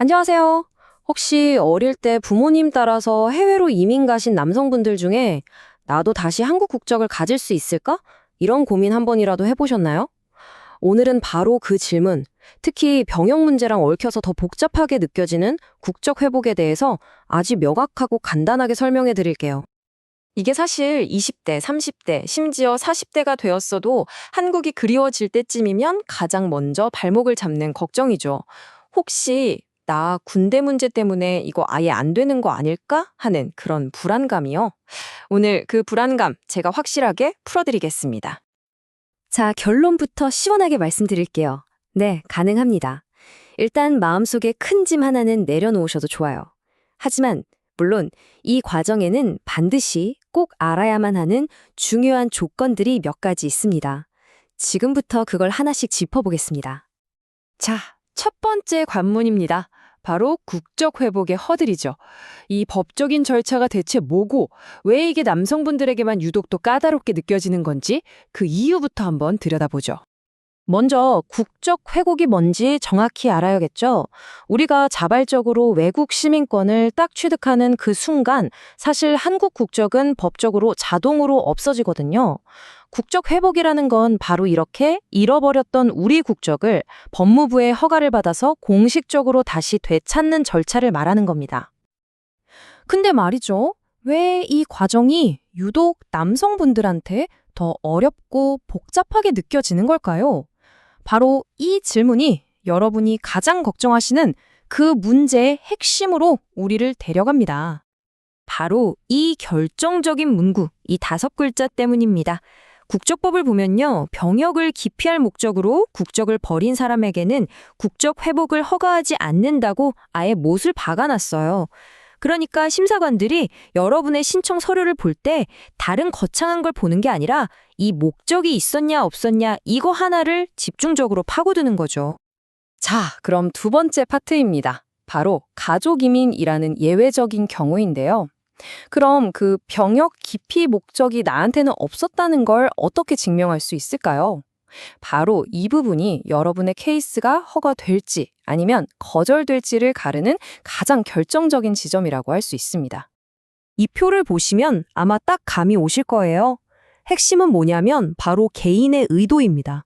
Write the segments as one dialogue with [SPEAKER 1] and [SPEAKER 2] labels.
[SPEAKER 1] 안녕하세요. 혹시 어릴 때 부모님 따라서 해외로 이민 가신 남성분들 중에 나도 다시 한국 국적을 가질 수 있을까? 이런 고민 한 번이라도 해보셨나요? 오늘은 바로 그 질문, 특히 병역 문제랑 얽혀서 더 복잡하게 느껴지는 국적 회복에 대해서 아주 명확하고 간단하게 설명해 드릴게요. 이게 사실 20대, 30대, 심지어 40대가 되었어도 한국이 그리워질 때쯤이면 가장 먼저 발목을 잡는 걱정이죠. 혹시 나 군대 문제 때문에 이거 아예 안 되는 거 아닐까 하는 그런 불안감이요. 오늘 그 불안감 제가 확실하게 풀어드리겠습니다. 자, 결론부터 시원하게 말씀드릴게요. 네, 가능합니다. 일단 마음속에 큰 짐 하나는 내려놓으셔도 좋아요. 하지만 물론 이 과정에는 반드시 꼭 알아야만 하는 중요한 조건들이 몇 가지 있습니다. 지금부터 그걸 하나씩 짚어보겠습니다. 자, 첫 번째 관문입니다. 바로 국적 회복의 허들이죠. 이 법적인 절차가 대체 뭐고 왜 이게 남성분들에게만 유독 또 까다롭게 느껴지는 건지 그 이유부터 한번 들여다보죠. 먼저 국적 회복이 뭔지 정확히 알아야겠죠. 우리가 자발적으로 외국 시민권을 딱 취득하는 그 순간 사실 한국 국적은 법적으로 자동으로 없어지거든요. 국적 회복이라는 건 바로 이렇게 잃어버렸던 우리 국적을 법무부의 허가를 받아서 공식적으로 다시 되찾는 절차를 말하는 겁니다. 근데 말이죠. 왜 이 과정이 유독 남성분들한테 더 어렵고 복잡하게 느껴지는 걸까요? 바로 이 질문이 여러분이 가장 걱정하시는 그 문제의 핵심으로 우리를 데려갑니다. 바로 이 결정적인 문구, 이 다섯 글자 때문입니다. 국적법을 보면요, 병역을 기피할 목적으로 국적을 버린 사람에게는 국적 회복을 허가하지 않는다고 아예 못을 박아놨어요. 그러니까 심사관들이 여러분의 신청 서류를 볼 때 다른 거창한 걸 보는 게 아니라 이 목적이 있었냐 없었냐 이거 하나를 집중적으로 파고드는 거죠. 자, 그럼 두 번째 파트입니다. 바로 가족 이민이라는 예외적인 경우인데요. 그럼 그 병역 기피 목적이 나한테는 없었다는 걸 어떻게 증명할 수 있을까요? 바로 이 부분이 여러분의 케이스가 허가될지 아니면 거절될지를 가르는 가장 결정적인 지점이라고 할 수 있습니다. 이 표를 보시면 아마 딱 감이 오실 거예요. 핵심은 뭐냐면 바로 개인의 의도입니다.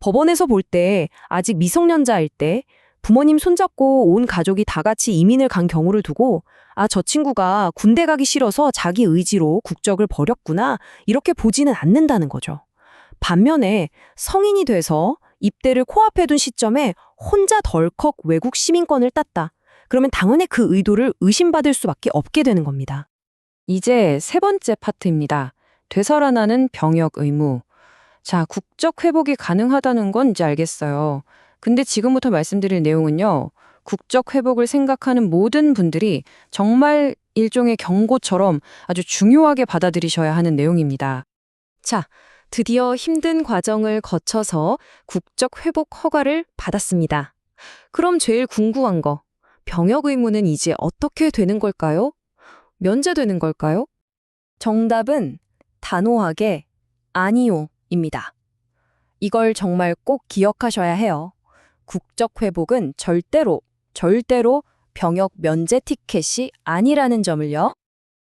[SPEAKER 1] 법원에서 볼 때 아직 미성년자일 때 부모님 손잡고 온 가족이 다 같이 이민을 간 경우를 두고 아, 저 친구가 군대 가기 싫어서 자기 의지로 국적을 버렸구나. 이렇게 보지는 않는다는 거죠. 반면에 성인이 돼서 입대를 코앞에 둔 시점에 혼자 덜컥 외국 시민권을 땄다. 그러면 당연히 그 의도를 의심받을 수밖에 없게 되는 겁니다. 이제 세 번째 파트입니다. 되살아나는 병역 의무. 자, 국적 회복이 가능하다는 건 이제 알겠어요. 근데 지금부터 말씀드릴 내용은요. 국적 회복을 생각하는 모든 분들이 정말 일종의 경고처럼 아주 중요하게 받아들이셔야 하는 내용입니다. 자, 드디어 힘든 과정을 거쳐서 국적 회복 허가를 받았습니다. 그럼 제일 궁금한 거, 병역 의무는 이제 어떻게 되는 걸까요? 면제되는 걸까요? 정답은 단호하게 아니요입니다. 이걸 정말 꼭 기억하셔야 해요. 국적 회복은 절대로, 절대로 병역 면제 티켓이 아니라는 점을요.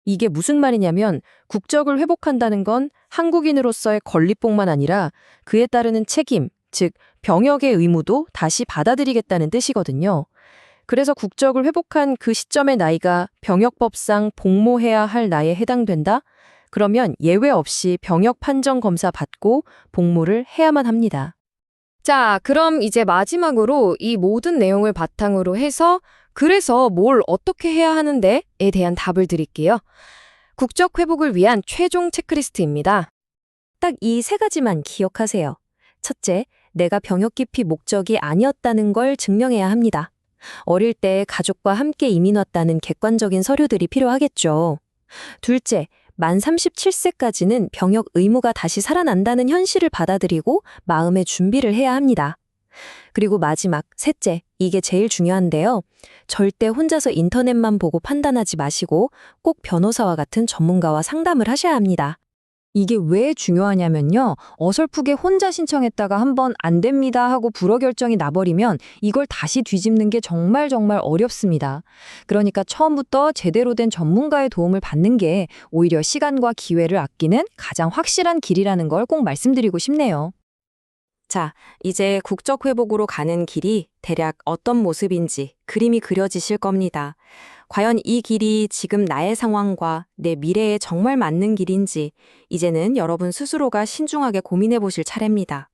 [SPEAKER 1] 이게 무슨 말이냐면 국적을 회복한다는 건 한국인으로서의 권리뿐만 아니라 그에 따르는 책임, 즉 병역의 의무도 다시 받아들이겠다는 뜻이거든요. 그래서 국적을 회복한 그 시점의 나이가 병역법상 복무해야 할 나이에 해당된다? 그러면 예외 없이 병역 판정 검사 받고 복무를 해야만 합니다. 자, 그럼 이제 마지막으로 이 모든 내용을 바탕으로 해서 그래서 뭘 어떻게 해야 하는데에 대한 답을 드릴게요. 국적 회복을 위한 최종 체크리스트입니다. 딱 이 세 가지만 기억하세요. 첫째, 내가 병역 기피 목적이 아니었다는 걸 증명해야 합니다. 어릴 때 가족과 함께 이민 왔다는 객관적인 서류들이 필요하겠죠. 둘째, 만 37세까지는 병역 의무가 다시 살아난다는 현실을 받아들이고 마음의 준비를 해야 합니다. 그리고 마지막, 셋째, 이게 제일 중요한데요. 절대 혼자서 인터넷만 보고 판단하지 마시고 꼭 변호사와 같은 전문가와 상담을 하셔야 합니다.
[SPEAKER 2] 이게 왜 중요하냐면요. 어설프게 혼자 신청했다가 한번 안 됩니다 하고 불허 결정이 나버리면 이걸 다시 뒤집는 게 정말 정말 어렵습니다. 그러니까 처음부터 제대로 된 전문가의 도움을 받는 게 오히려 시간과 기회를 아끼는 가장 확실한 길이라는 걸 꼭 말씀드리고 싶네요.
[SPEAKER 1] 자, 이제 국적 회복으로 가는 길이 대략 어떤 모습인지 그림이 그려지실 겁니다. 과연 이 길이 지금 나의 상황과 내 미래에 정말 맞는 길인지 이제는 여러분 스스로가 신중하게 고민해 보실 차례입니다.